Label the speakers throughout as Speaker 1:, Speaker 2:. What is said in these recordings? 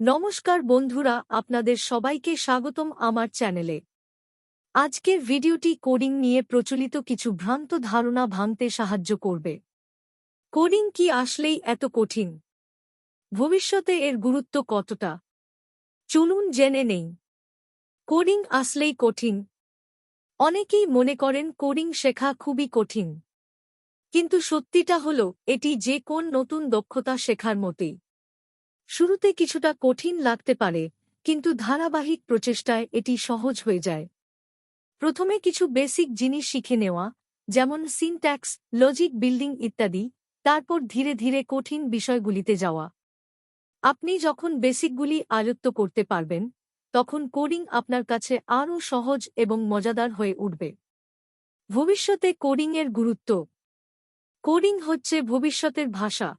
Speaker 1: নমস্কার বন্ধুরা, আপনাদের সবাইকে স্বাগতম আমার চ্যানেলে। আজকের ভিডিওটি কোডিং নিয়ে প্রচলিত কিছু ভ্রান্ত ধারণা ভাঙতে সাহায্য করবে। কোডিং কি আসলেই এত কঠিন? ভবিষ্যতে এর গুরুত্ব কতটা? চলুন জেনে নেই। কোডিং আসলেই কঠিন। অনেকেই মনে করেন কোডিং শেখা খুবই কঠিন। কিন্তু সত্যিটা হল, এটি যে কোন নতুন দক্ষতা শেখার মতেই। শুরুতে কিছুটা কঠিন লাগতে পারে, কিন্তু ধারাবাহিক প্রচেষ্টায় এটি সহজ হয়ে যায়। প্রথমে কিছু বেসিক জিনিস শিখে নেওয়া, যেমন সিনট্যাক্স, লজিক বিল্ডিং ইত্যাদি, তারপর ধীরে ধীরে কঠিন বিষয়গুলিতে যাওয়া। আপনি যখন বেসিকগুলি আয়ত্ত করতে পারবেন, তখন কোডিং আপনার কাছে আরও সহজ এবং মজাদার হয়ে উঠবে। ভবিষ্যতে কোডিংয়ের গুরুত্ব। কোডিং হচ্ছে ভবিষ্যতের ভাষা।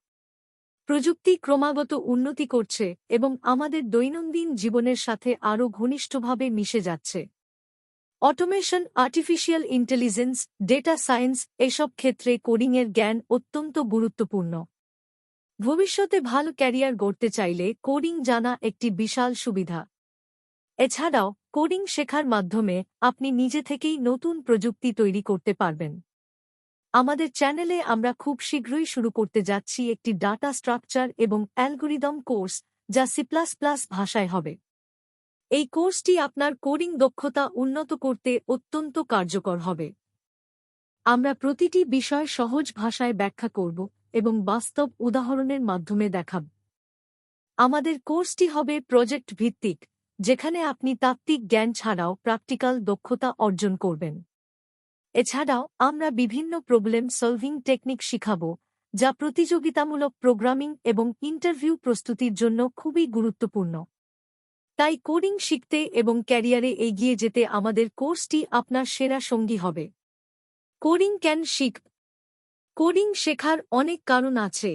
Speaker 1: প্রযুক্তি ক্রমাগত উন্নতি করছে এবং আমাদের দৈনন্দিন জীবনের সাথে আরও ঘনিষ্ঠভাবে মিশে যাচ্ছে। Automation, artificial intelligence, data science এসব ক্ষেত্রে কোডিংয়ের জ্ঞান অত্যন্ত গুরুত্বপূর্ণ। ভবিষ্যতে ভালো ক্যারিয়ার গড়তে চাইলে কোডিং জানা একটি বিশাল সুবিধা। এছাড়াও, কোডিং শেখার মাধ্যমে আপনি নিজে থেকেই নতুন প্রযুক্তি তৈরি করতে পারবেন। আমাদের চ্যানেলে আমরা খুব শীঘ্রই শুরু করতে যাচ্ছি একটি ডাটা স্ট্রাকচার এবং অ্যালগোরিদম কোর্স, যা সি ভাষায় হবে। এই কোর্সটি আপনার কোডিং দক্ষতা উন্নত করতে অত্যন্ত কার্যকর হবে। আমরা প্রতিটি বিষয় সহজ ভাষায় ব্যাখ্যা করব এবং বাস্তব উদাহরণের মাধ্যমে দেখাব। আমাদের কোর্সটি হবে প্রজেক্ট ভিত্তিক, যেখানে আপনি তাত্ত্বিক জ্ঞান ছাড়াও প্র্যাকটিক্যাল দক্ষতা অর্জন করবেন। এছাড়াও, আমরা বিভিন্ন প্রবলেম সলভিং টেকনিক শিখাব, যা প্রতিযোগিতামূলক প্রোগ্রামিং এবং ইন্টারভিউ প্রস্তুতির জন্য খুবই গুরুত্বপূর্ণ। তাই কোডিং শিখতে এবং ক্যারিয়ারে এগিয়ে যেতে আমাদের কোর্সটি আপনার সেরা সঙ্গী হবে। কোডিং ক্যান শিখ কোডিং শেখার অনেক কারণ আছে।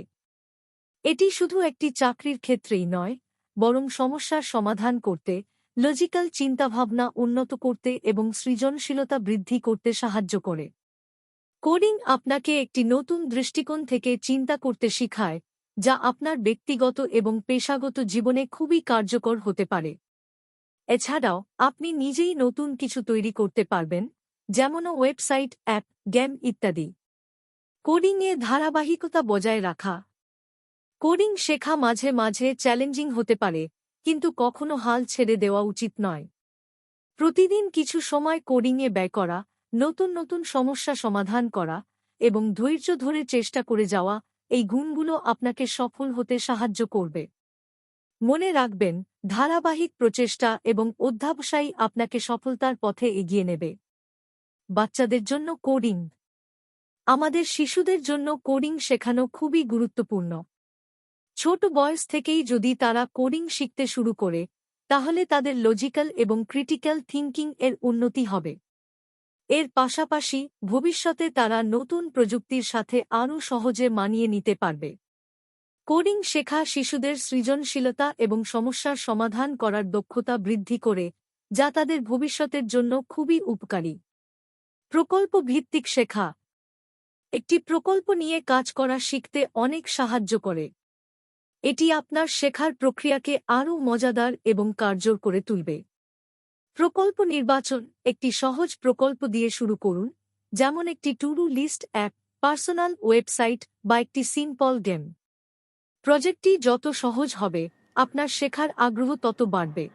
Speaker 1: এটি শুধু একটি চাকরির ক্ষেত্রেই নয়, বরং সমস্যার সমাধান করতে লজিক্যাল চিন্তাভাবনা উন্নত করতে এবং সৃজনশীলতা বৃদ্ধি করতে সাহায্য করে। কোডিং আপনাকে একটি নতুন দৃষ্টিকোণ থেকে চিন্তা করতে শিখায়, যা আপনার ব্যক্তিগত এবং পেশাগত জীবনে খুবই কার্যকর হতে পারে। এছাড়াও, আপনি নিজেই নতুন কিছু তৈরি করতে পারবেন যেমন ওয়েবসাইট, অ্যাপ, গেম ইত্যাদি। কোডিংয়ে ধারাবাহিকতা বজায় রাখা। কোডিং শেখা মাঝে মাঝে চ্যালেঞ্জিং হতে পারে কিন্তু কখনো হাল ছেড়ে দেওয়া উচিত নয়। প্রতিদিন কিছু সময় কোডিংয়ে ব্যয় করা, নতুন নতুন সমস্যা সমাধান করা এবং ধৈর্য ধরে চেষ্টা করে যাওয়া, এই গুণগুলো আপনাকে সফল হতে সাহায্য করবে। মনে রাখবেন, ধারাবাহিক প্রচেষ্টা এবং অধ্যাবসায়ী আপনাকে সফলতার পথে এগিয়ে নেবে। বাচ্চাদের জন্য কোডিং। আমাদের শিশুদের জন্য কোডিং শেখানো খুবই গুরুত্বপূর্ণ। ছোট বয়স থেকেই যদি তারা কোডিং শিখতে শুরু করে, তাহলে তাদের লজিক্যাল এবং ক্রিটিক্যাল থিঙ্কিং এর উন্নতি হবে। এর পাশাপাশি ভবিষ্যতে তারা নতুন প্রযুক্তির সাথে আরও সহজে মানিয়ে নিতে পারবে। কোডিং শেখা শিশুদের সৃজনশীলতা এবং সমস্যার সমাধান করার দক্ষতা বৃদ্ধি করে, যা তাদের ভবিষ্যতের জন্য খুবই উপকারী। প্রকল্প ভিত্তিক শেখা। একটি প্রকল্প নিয়ে কাজ করা শিখতে অনেক সাহায্য করে। এটি আপনার শেখার প্রক্রিয়াকে আরও মজাদার এবং কার্যর করে তুলবে। প্রকল্প নির্বাচন একটি সহজ প্রকল্প দিয়ে শুরু করুন, যেমন একটি to do list app, personal website বা একটি সিম্পল গেম প্রজেক্টটি যত সহজ হবে, আপনার শেখার আগ্রহ তত বাড়বে।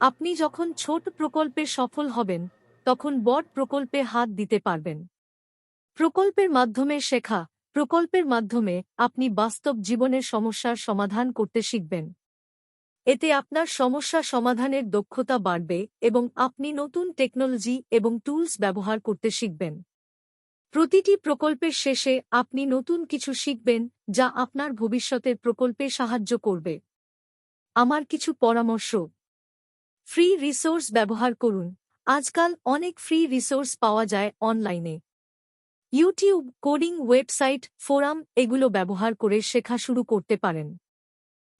Speaker 1: আপনি যখন ছোট প্রকল্পে সফল হবেন, তখন বড় প্রকল্পে হাত দিতে পারবেন। প্রকল্পের মাধ্যমে শেখা প্রকল্পের মাধ্যমে আপনি বাস্তব জীবনের সমস্যার সমাধান করতে শিখবেন। এতে আপনার সমস্যা সমাধানের দক্ষতা বাড়বে এবং আপনি নতুন টেকনোলজি এবং টুলস ব্যবহার করতে শিখবেন। প্রতিটি প্রকল্পের শেষে আপনি নতুন কিছু শিখবেন যা আপনার ভবিষ্যতের প্রকল্পে সাহায্য করবে। আমার কিছু পরামর্শ। ফ্রি রিসোর্স ব্যবহার করুন। আজকাল অনেক ফ্রি রিসোর্স পাওয়া যায় অনলাইনে। ইউটিউব কোডিং ওয়েবসাইট, ফোরাম এগুলো ব্যবহার করে শেখা শুরু করতে পারেন।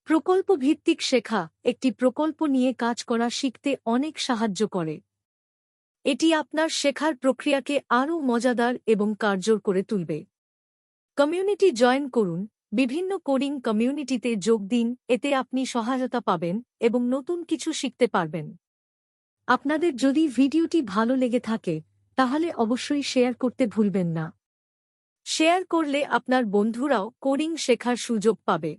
Speaker 1: প্রকল্প ভিত্তিক শেখা, একটি প্রকল্প নিয়ে কাজ করা শিখতে অনেক সাহায্য করে। এটি আপনার শেখার প্রক্রিয়াকে আরও মজাদার এবং কার্যর করে তুলবে। কমিউনিটি জয়েন করুন, বিভিন্ন কোডিং কমিউনিটিতে যোগ দিন, এতে আপনি সহায়তা পাবেন এবং নতুন কিছু শিখতে পারবেন। আপনাদের যদি ভিডিওটি ভালো লেগে থাকে তাহলে অবশ্যই শেয়ার করতে ভুলবেন না। শেয়ার করলে আপনার বন্ধুরাও কোডিং শেখার সুযোগ পাবে।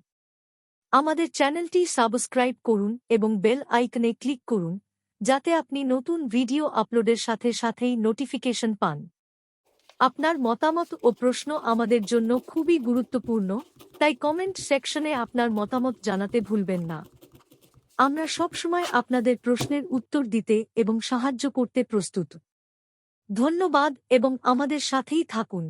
Speaker 1: আমাদের চ্যানেলটি সাবস্ক্রাইব করুন এবং বেল আইকনে ক্লিক করুন, যাতে আপনি নতুন ভিডিও আপলোডের সাথে সাথেই নোটিফিকেশন পান। আপনার মতামত ও প্রশ্ন আমাদের জন্য খুবই গুরুত্বপূর্ণ, তাই কমেন্ট সেকশনে আপনার মতামত জানাতে ভুলবেন না। আমরা সবসময় আপনাদের প্রশ্নের উত্তর দিতে এবং সাহায্য করতে প্রস্তুত। ধন্যবাদ এবং আমাদের সাথেই থাকুন।